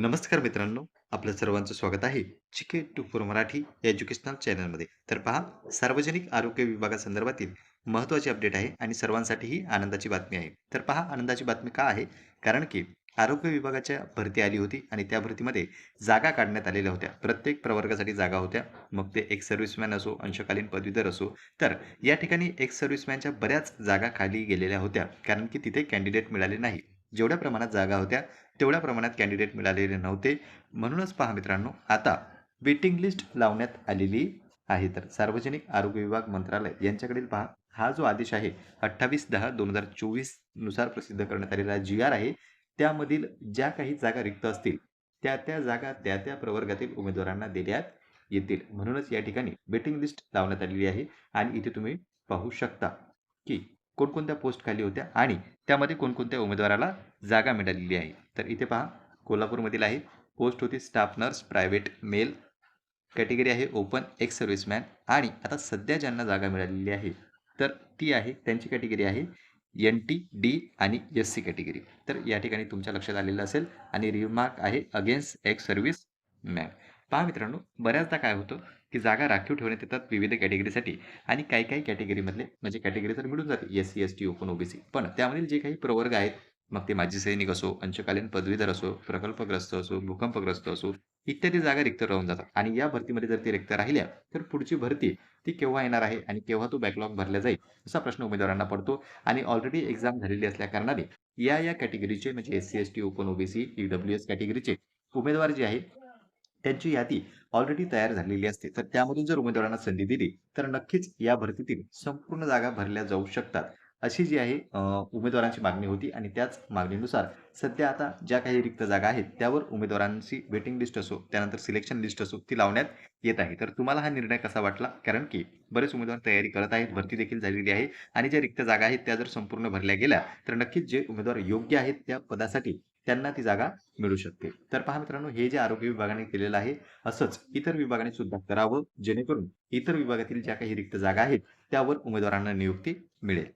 नमस्कार मित्रांनो, आपलं सर्वांचं स्वागत आहे चिके टू फोर मराठी या एज्युकेशनल चॅनलमध्ये. तर पहा, सार्वजनिक आरोग्य विभागासंदर्भातील महत्त्वाची अपडेट आहे आणि सर्वांसाठीही आनंदाची बातमी आहे. तर पहा, आनंदाची बातमी का आहे? कारण की आरोग्य विभागाच्या भरती आली होती आणि त्या भरतीमध्ये जागा काढण्यात आलेल्या होत्या. प्रत्येक प्रवर्गासाठी जागा होत्या. मग ते एक सर्व्हिसमॅन असो, अंशकालीन पदवीधर असो. तर या ठिकाणी एक सर्व्हिसमॅनच्या बऱ्याच जागा खाली गेलेल्या होत्या. कारण की तिथे कॅन्डिडेट मिळाले नाही. जेवढ्या प्रमाणात जागा होत्या, तेवढ्या प्रमाणात कॅन्डिडेट मिळालेले नव्हते. म्हणूनच पहा मित्रांनो, आता वेटिंग लिस्ट लावण्यात आलेली आहे. तर सार्वजनिक आरोग्य विभाग मंत्रालय यांच्याकडील पहा, हा जो आदेश आहे अठ्ठावीस दहा दोन हजार चोवीसनुसार प्रसिद्ध करण्यात आलेला जी-आर आहे. त्यामधील ज्या काही जागा रिक्त असतील, त्या-त्या जागा त्या-त्या प्रवर्गातील उमेदवारांना देण्यात येतील. म्हणूनच या ठिकाणी वेटिंग लिस्ट लावण्यात आलेली आहे आणि इथे तुम्ही पाहू शकता, की कोणकोणत्या पोस्ट खाली होत्या आणि त्यामध्ये कोणकोणत्या उमेदवाराला जागा मिळालेली आहे. तर इथे पहा, कोल्हापूरमधील आहे. पोस्ट होती staff nurse private male. Category आहे ओपन एक्स सर्व्हिसमॅन आणि आता सध्या ज्यांना जागा मिळालेली आहे, तर ती आहे त्यांची कॅटेगरी आहे एन-टी, डी आणि एस-सी कॅटेगरी. तर या ठिकाणी तुमच्या लक्षात आलेलं असेल आणि रिमार्क आहे अगेन्स्ट एक्स सर्व्हिस मॅन पहा मित्रांनो, बऱ्याचदा काय होतं, की जागा राखीव ठेवण्यात येतात विविध कॅटेगरीसाठी आणि काही-काही कॅटेगरीमधले म्हणजे कॅटेगरी तर मिळून जाते एस-सी, एस-टी, ओपन, ओबीसी. पण त्यामधील जे काही प्रवर्ग आहेत, मग ते माजी सैनिक असो, अंशकालीन पदवीधर असो, प्रकल्पग्रस्त असो, भूकंपग्रस्त असो, इत्यादी जागा रिक्त राहून जातात. आणि या भरतीमध्ये जर ती रिक्त राहिल्या, तर पुढची भरती ती केव्हा येणार आहे आणि केव्हा तो बॅकलॉग भरला जाईल, असा प्रश्न उमेदवारांना पडतो. आणि ऑलरेडी एक्झाम झालेली असल्याकारणाने या-या कॅटेगरीचे म्हणजे SC, ST, open, OBC EWS कॅटेगरीचे उमेदवार जे आहेत, त्यांची यादी ऑलरेडी तयार झालेली असते. तर त्यामधून जर उमेदवारांना संधी दिली, तर नक्कीच या भरतीतील संपूर्ण जागा भरल्या जाऊ शकतात. अशी जी आहे उमेदवारांची मागणी होती आणि त्याच मागणीनुसार सध्या आता ज्या काही रिक्त जागा आहेत, त्यावर उमेदवारांची वेटिंग लिस्ट असो, त्यानंतर सिलेक्शन लिस्ट असो, ती लावण्यात येत आहे. तर तुम्हाला हा निर्णय कसा वाटला? कारण की बरेच उमेदवार तयारी करत आहेत, भरती देखील झालेली आहे आणि ज्या रिक्त जागा आहेत, त्या जर संपूर्ण भरल्या गेल्या, तर नक्कीच जे उमेदवार योग्य आहेत त्या पदासाठी त्यांना ती जागा मिळू शकते. तर पहा मित्रांनो, हे जे आरोग्य विभागाने केलेलं आहे, असंच इतर विभागाने सुद्धा करावं, जेणेकरून इतर विभागातील ज्या काही रिक्त जागा आहेत, त्यावर उमेदवारांना नियुक्ती मिळेल.